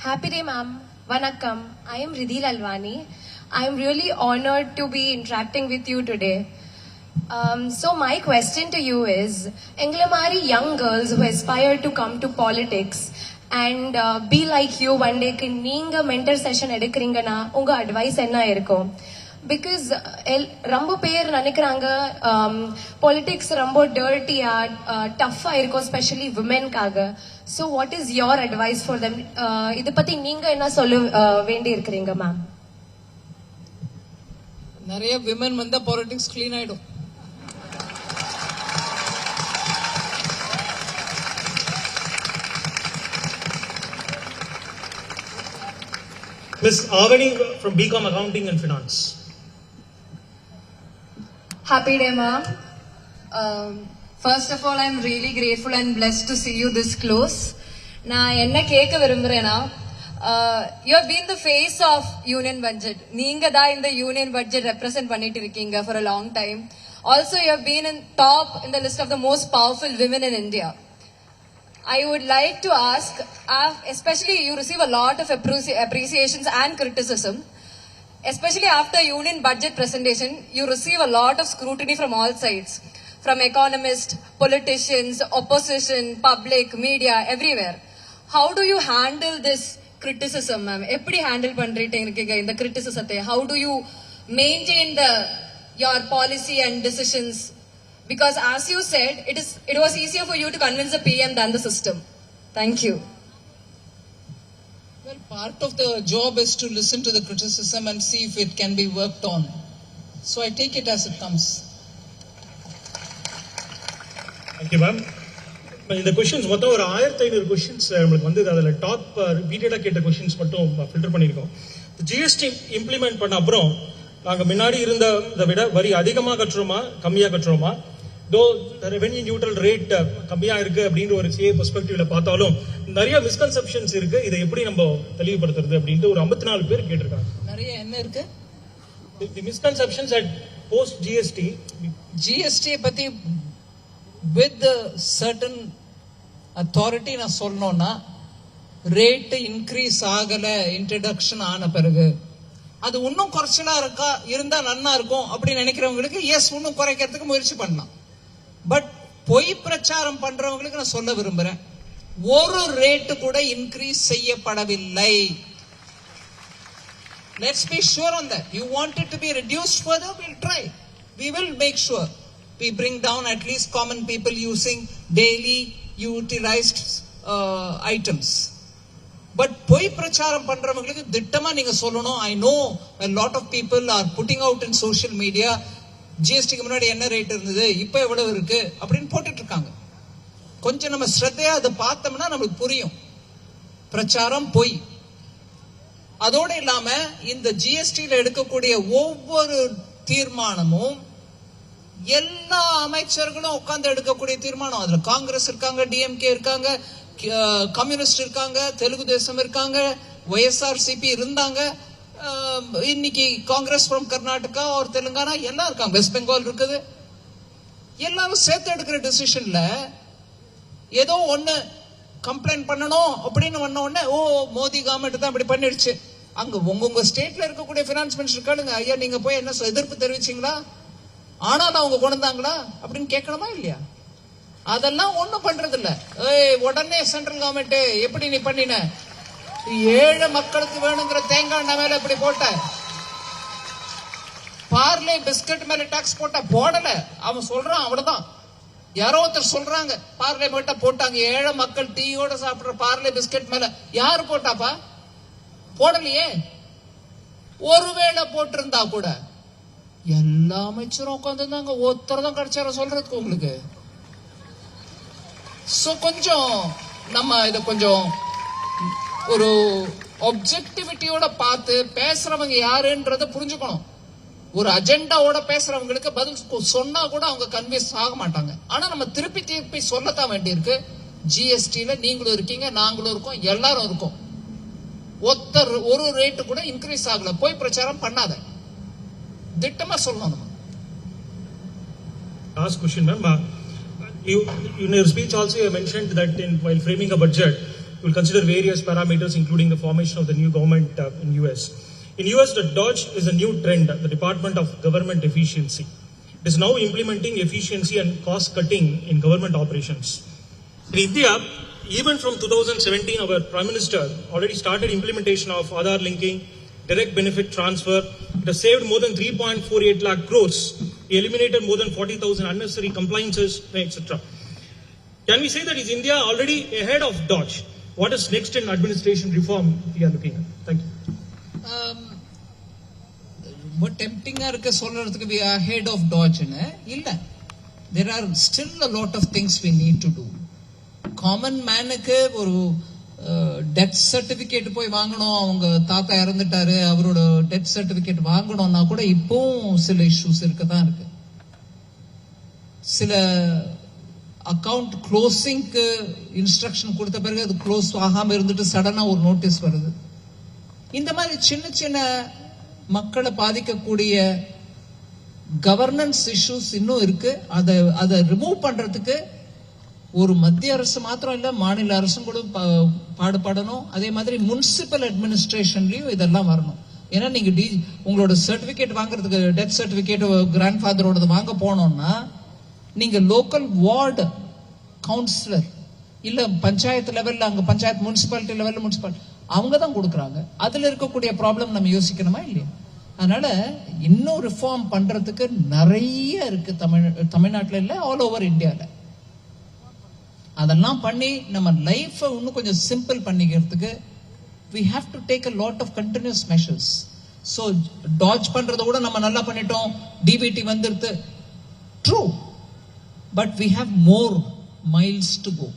Happy day, ma'am. Vanakkam. I am Ridhi Lalwani. I am really honored to be interacting with you today. Um, so my question to you is, Englamari young girls who aspire to come to politics and uh, be like you one day, க்கு நீங்க mentor session எடுக்கிறீங்கன்னா உங்க advice என்ன இருக்கும் because ரொம்ப பேர் நினைக்கிறாங்க politics ரொம்ப டர்ட்டியா டஃப்பா இருக்கும் specially விமென்காக so what is your advice for them இதை பத்தி நீங்க என்ன சொல்ல uh, வேண்டி இருக்கிறீங்க மேம் நிறைய விமன் வந்தா பாலிடிக்ஸ் க்ளீன் ஆயிடும். Miss Avani from BCom Accounting and Finance. Happy day, ma'am. Um, first of all, I'm really grateful and blessed to see you this close. நான் என்ன கேட்க விரும்புறேன்னா you have been the face of union budget நீங்க தான் இந்த union budget represent பண்ணிட்டு இருக்கீங்க for a long time also you have been in top in the list of the most powerful women in India I would like to ask, uh, especially you receive a lot of appreci- appreciations and criticism. Especially after union budget presentation, you receive a lot of scrutiny from all sides. From economists, politicians, opposition, public, media, everywhere. How do you handle this criticism, ma'am? எப்படி handle பண்றீங்க இருக்கீங்க இந்த criticism How do you maintain the your policy and decisions because as you said, it is it was easier for you to convince the PM than the system. Thank you. Well, part of the job is to listen to the criticism and see if it can be worked on. So I take it as it comes. Thank you, ma'am. இந்த questions மொத்தம் ஒரு ஆயிரத்தி ஐநூறு questions நம்மளுக்கு வந்து அதில் top ரிப்பீட்டடாக கேட்ட கொஷின்ஸ் மட்டும் ஃபில்டர் பண்ணியிருக்கோம் ஜிஎஸ்டி இம்ப்ளிமெண்ட் பண்ண அப்புறம் நாங்கள் முன்னாடி இருந்ததை விட வரி அதிகமாக கட்டுறோமா கம்மியாக கட்டுறோமா தோ ரெவென்யூ நியூட்ரல் ரேட் கம்மியாக இருக்கு அப்படின்ற ஒரு சிஏ பெர்ஸ்பெக்டிவ்ல பார்த்தாலும் நிறைய மிஸ்கன்செப்ஷன்ஸ் இருக்கு. இதை எப்படி நம்ம தெளிவுபடுத்துறது அப்படின்ட்டு ஒரு ஐம்பத்தி நாலு பேர் கேட்டிருக்காங்க. நிறைய என்ன இருக்கு? The misconceptions at post GST GST பத்தி வித் சர்டன் அத்தாரிட்டி நான் சொல்லணும்னா ரேட் இன்க்ரீஸ் ஆகல இன்ட்ரடக்ஷன் ஆன பிறகு அது இன்னும் குறைச்சலா இருக்கா இருந்தா நன்னா இருக்கும் அப்படின்னு நினைக்கிறவங்களுக்கு எஸ் இன்னும் குறைக்கிறதுக்கு முயற்சி பண்ணலாம். பட் பொய் பிரச்சாரம் பண்றவங்களுக்கு நான் சொல்ல விரும்புறேன் ஒரு ரேட்டு கூட இன்க்ரீஸ் செய்யப்படவில்லை let's be sure on that you wanted to be reduce further will try we will make sure we bring down at least common people people daily daily items but பொய் பிரச்சாரம் பண்றவங்களுக்கு திட்டமா நீங்க சொல்லணும் I know lot of people are putting out in social media ஜிஎஸ்டிக்கு முன்னாடி என்ன rate இருந்தது? இப்போ எவ்வளவு இருக்கு? அப்படின்னு போட்டுட்டு இருக்காங்க கொஞ்சம் நம்ம ஸ்ரத்தையா அதை பார்த்தோம்னா நமக்கு புரியும். பிரச்சாரம் பொய். அதோடு இல்லாம இந்த ஜிஎஸ்டியில் எடுக்கக்கூடிய ஒவ்வொரு தீர்மானமும் எல்லா அமைச்சர்களும் உட்கார்ந்து எடுக்கக்கூடிய தீர்மானம். அதுல காங்கிரஸ் இருக்காங்க டிஎம்கே இருக்காங்க கம்யூனிஸ்ட் இருக்காங்க தெலுங்கு தேசம் இருக்காங்க ஒய்எஸ்ஆர்சிபி இருந்தாங்க. இன்னைக்கு காங்கிரஸ் ஃப்ரம் கர்நாடகா ஒரு தெலுங்கானா எல்லாம் இருக்காங்க. வெஸ்ட் பெங்கால் இருக்குது. எல்லாரும் சேர்த்து எடுக்கிற டிசிஷன்ல ஏதோ ஒண்ணு கம்ப்ளைண்ட் பண்ணணும் அப்படின்னு வந்த உடனே ஓ மோடி கவர்மெண்ட் தான் இப்படி பண்ணிடுச்சு. அங்க உங்க உங்க ஸ்டேட்ல இருக்கக்கூடிய பினான்ஸ் மினிஸ்டர் கேளுங்க. ஐயா நீங்க போய் என்ன எதிர்ப்பு தெரிவிச்சீங்களா? ஆனால் அவங்க கொண்டாங்களா அப்படின்னு கேட்கணுமா இல்லையா? அதெல்லாம் ஒண்ணும் பண்றது இல்லை ஏய் உடனே சென்ட்ரல் கவர்மெண்ட் எப்படி நீ பண்ணின? ஏழை மக்களுக்கு வேணுங்கிற தேங்காய் எண்ணெய் மேல இப்படி போட்ட. பார்லே பிஸ்கட் மேல டாக்ஸ் போட்டா போடல. அவன் சொல்றான் அவ்வளவுதான். யாரோ ஒருத்தர் சொல்றாங்க பார்லே மட்டும் போட்டாங்க. ஏழை மக்கள் டீயோட சாப்பிடுற பார்லே பிஸ்கட் மேல. யாரு போட்டாப்பா? போடலையே. ஒருவேளை போட்டிருந்தா கூட. எல்லா அமைச்சரும் உட்காந்துருந்தாங்க ஒருத்தர் தான் கிடைச்சார சொல்றதுக்கு உங்களுக்கு. சோ கொஞ்சம் நம்ம இதை கொஞ்சம் ஒரு ஒப்ஜெக்டிவிட்டியோட பார்த்து பேசுறவங்க யாருன்றத புரிஞ்சுக்கணும். ஒரு அஜெண்டாவோட பேசுறவங்களுக்கு பதில் சொன்னா கூட அவங்க கன்வின்ஸ் ஆக மாட்டாங்க. ஆனா நம்ம திருப்பி திருப்பி சொல்லத்தான் வேண்டியிருக்கு. ஜிஎஸ்டில நீங்களும் இருக்கீங்க நாங்களும் இருக்கோம் எல்லாரும் இருக்கோம். ஒத்தர் ஒரு ரேட்டு கூட இன்க்ரீஸ் ஆகல. போய் பிரச்சாரம் பண்ணாத. திட்டமா சொல்லணும் நம்ம. Last question ma'am Uh, You, in your speech also, you mentioned that in while framing a budget, will consider various parameters, including the formation of the new government uh, in US. In US, the Dodge is a new trend, the Department of Government Efficiency. It is now implementing efficiency and cost cutting in government operations. In India, even from 2017, our Prime Minister already started implementation of Aadhaar linking, direct benefit transfer. It has saved more than 3.48 lakh crores, eliminated more than 40,000 unnecessary compliances, etc. Can we say that is India already ahead of Dodge? What is next in administration reform we are looking at? Thank you. Um, ரொம்ப டெம்டிங்கா இருக்க சொல்றதுக்கு we are head of டாஜ்னு இல்ல there are still a lot of things we need to do common மேனுக்கு ஒரு uh, death certificate போய் வாங்கணும் அவங்க தாத்தா இறந்துட்டாரு அவரோட டெத் சர்டிபிகேட் வாங்கணும்னா கூட இப்பவும் சில இஷ்யூஸ் இருக்க தான் இருக்கு சில அக்கவுண்ட் க்ளோஸிங்க்கு இன்ஸ்ட்ரக்ஷன் கொடுத்த பிறகு அது க்ளோஸ் ஆகாமல் இருந்துட்டு சடனாக ஒரு நோட்டீஸ் வருது. இந்த மாதிரி சின்ன சின்ன மக்களை பாதிக்கக்கூடிய கவர்னன்ஸ் இஷ்யூஸ் இன்னும் இருக்கு. அதை அதை ரிமூவ் பண்ணுறதுக்கு ஒரு மத்திய அரசு மாத்திரம் இல்லை மாநில அரசும் கூட பா- பாடுபடணும். அதே மாதிரி முனிசிபல் அட்மினிஸ்ட்ரேஷன்லையும் இதெல்லாம் வரணும். ஏன்னா நீங்கள் டி உங்களோட சர்டிஃபிகேட் வாங்குறதுக்கு டெத் சர்டிஃபிகேட் கிராண்ட் ஃபாதரோடது வாங்க போனோம்னா நீங்க லோக்கல் வார்டு கவுன்சிலர் இல்ல பஞ்சாயத்து லெவல்ல அங்க பஞ்சாயத்து முனிசிபாலிட்டி லெவல்ல முனிசிபாலிட்டி அவங்க தான் கொடுக்குறாங்க. அதுல இருக்கக்கூடிய ப்ராப்ளம் நம்ம யோசிக்கணுமா இல்லையா? அதனால இன்னும் ரிஃபார்ம் பண்றதுக்கு நிறைய இருக்கு தமிழ் தமிழ்நாட்டில் இல்லை ஆல் ஓவர் இந்தியாவில் அதெல்லாம் பண்ணி நம்ம லைஃப்பை இன்னும் கொஞ்சம் சிம்பிள் பண்ணிக்கிறதுக்கு we have to take a lot of continuous measures so touch பண்ணுறத கூட நம்ம நல்லா பண்ணிட்டோம். டிபிடி வந்துருது. True but we have more miles to go